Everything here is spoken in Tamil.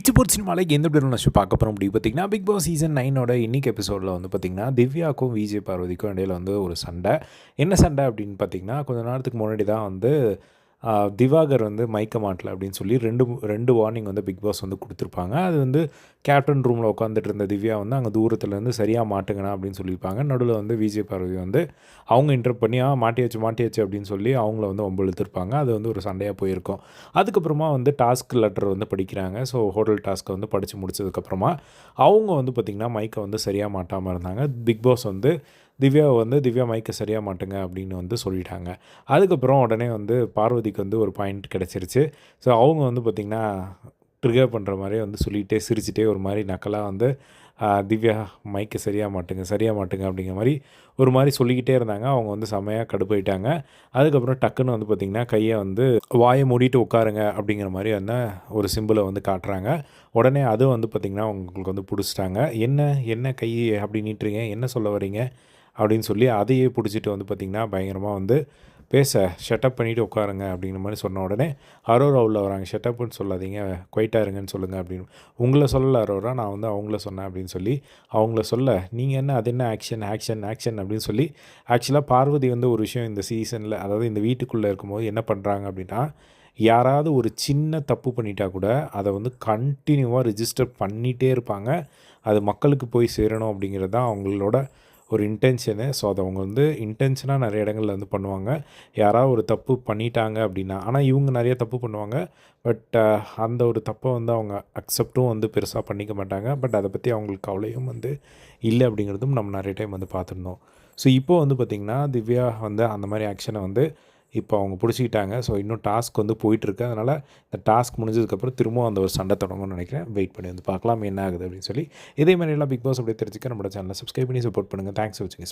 பிச்சு போர் சினிமாவில் எந்த பேரும் நான் பார்க்க போகிறோம் அப்படி பார்த்தீங்கன்னா பிக் பாஸ் சீசன் நைனோட இன்னைக்கு எபிசோடில் வந்து பார்த்திங்கன்னா திவ்யாக்கும் விஜய் பார்வதிக்கும் இடையில வந்து ஒரு சண்டை. என்ன சண்டை அப்படின்னு பார்த்தீங்கன்னா கொஞ்ச நேரத்துக்கு முன்னாடி தான் வந்து திவாகர் வந்து மயக்க மாட்டல அப்படின்னு சொல்லி ரெண்டு ரெண்டு வார்னிங் வந்து பிக் பாஸ் வந்து கொடுத்துருப்பாங்க. அது வந்து கேப்டன் ரூமில் உட்காந்துட்டு இருந்த திவ்யா வந்து அங்கே தூரத்துலேருந்து சரியாக மாட்டுங்கண்ணா அப்படின்னு சொல்லியிருப்பாங்க. நடுவில் வந்து விஜய் பார்வதி வந்து அவங்க இன்டர் பண்ணி ஆ மாட்டியாச்சு மாட்டியாச்சு அப்படின்னு சொல்லி அவங்கள வந்து ஒம்பு இழுத்துருப்பாங்க அது வந்து ஒரு சண்டையாக போயிருக்கும். அதுக்கப்புறமா வந்து டாஸ்க் லெட்டர் வந்து படிக்கிறாங்க. ஸோ ஹோட்டல் டாஸ்க்கை வந்து படித்து முடிச்சதுக்கப்புறமா அவங்க வந்து பார்த்திங்கன்னா மைக்கை வந்து சரியாக மாட்டாமல் இருந்தாங்க. பிக் பாஸ் வந்து திவ்யாவை வந்து திவ்யா மைக்க சரியாக மாட்டுங்க அப்படின்னு வந்து சொல்லிட்டாங்க. அதுக்கப்புறம் உடனே வந்து பார்வதிக்கு வந்து ஒரு பாயிண்ட் கிடச்சிருச்சு. ஸோ அவங்க வந்து பார்த்திங்கன்னா ட்ரிகர் பண்ணுற மாதிரியே வந்து சொல்லிகிட்டே சிரிச்சிட்டே ஒரு மாதிரி நக்கலாக வந்து திவ்யா மைக்கு சரியாக மாட்டுங்க சரியாக மாட்டுங்க அப்படிங்கிற மாதிரி ஒரு மாதிரி சொல்லிக்கிட்டே இருந்தாங்க. அவங்க வந்து செமையாக கடுப்பாயிட்டாங்க. அதுக்கப்புறம் டக்குன்னு வந்து பார்த்திங்கன்னா கையை வந்து வாயை மூடிட்டு உட்காருங்க அப்படிங்கிற மாதிரி வந்து ஒரு சிம்பிளை வந்து காட்டுறாங்க. உடனே அது வந்து பார்த்திங்கன்னா அவங்களுக்கு வந்து பிடிச்சிட்டாங்க. என்ன என்ன கை அப்படி நீட்டுறீங்க என்ன சொல்ல வரீங்க அப்படின்னு சொல்லி அதையே பிடிச்சிட்டு வந்து பார்த்திங்கன்னா பயங்கரமாக வந்து பேச ஷட்டப் பண்ணிவிட்டு உட்காருங்க அப்படிங்கிற மாதிரி சொன்ன உடனே அரோரா உள்ள வராங்க ஷட்டப்னு சொல்லாதீங்க குவைட்டாக இருங்கன்னு சொல்லுங்கள் அப்படின்னு. உங்களை சொல்லல அரோரா நான் வந்து அவங்கள சொன்னேன் அப்படின்னு சொல்லி அவங்கள சொல்ல நீங்கள் என்ன அது என்ன ஆக்ஷன் ஆக்ஷன் ஆக்ஷன் அப்படின்னு சொல்லி ஆக்சுவலாக பார்வதி வந்து ஒரு விஷயம் இந்த சீசனில் அதாவது இந்த வீட்டுக்குள்ளே இருக்கும்போது என்ன பண்ணுறாங்க அப்படின்னா யாராவது ஒரு சின்ன தப்பு பண்ணிட்டா கூட அதை வந்து கண்டினியூவாக ரிஜிஸ்டர் பண்ணிகிட்டே இருப்பாங்க. அது மக்களுக்கு போய் சேரணும் அப்படிங்கிறது தான் அவங்களோட ஒரு இன்டென்ஷனு ஸோ அதை அவங்க வந்து இன்டென்ஷனாக நிறைய இடங்கள்ல வந்து பண்ணுவாங்க. யாராவது ஒரு தப்பு பண்ணிட்டாங்க அப்படின்னா ஆனால் இவங்க நிறைய தப்பு பண்ணுவாங்க. பட் அந்த ஒரு தப்பை வந்து அவங்க அக்செப்டும் வந்து பெருசாக பண்ணிக்க மாட்டாங்க. பட் அதை பற்றி அவங்களுக்கு கவலையும் வந்து இல்லை அப்படிங்கிறதும் நம்ம நிறைய டைம் வந்து பார்த்துருந்தோம். ஸோ இப்போ வந்து பார்த்திங்கன்னா திவ்யா வந்து அந்த மாதிரி ஆக்ஷனை வந்து இப்போ அவங்க பிடிச்சிக்கிட்டாங்க. ஸோ இன்னும் டாஸ்க் வந்து போயிட்டுருக்கு. அதனால் இந்த டாஸ்க் முடிஞ்சதுக்கப்புறம் திரும்பவும் அந்த ஒரு சண்டை தொடங்கும்னு நினைக்கிறேன். வெயிட் பண்ணி வந்து பார்க்கலாம். என்ன ஆகுது அப்படின்னு சொல்லி. இதே மாதிரி எல்லாம் பிக் பாஸ் அப்படியே தெரிஞ்சுக்க நம்மளோட சேனலை சப்ஸ்கிரைப் பண்ணி சப்போர்ட் பண்ணுங்கள் தேங்க்ஸ் ஃபார் வாட்சிங்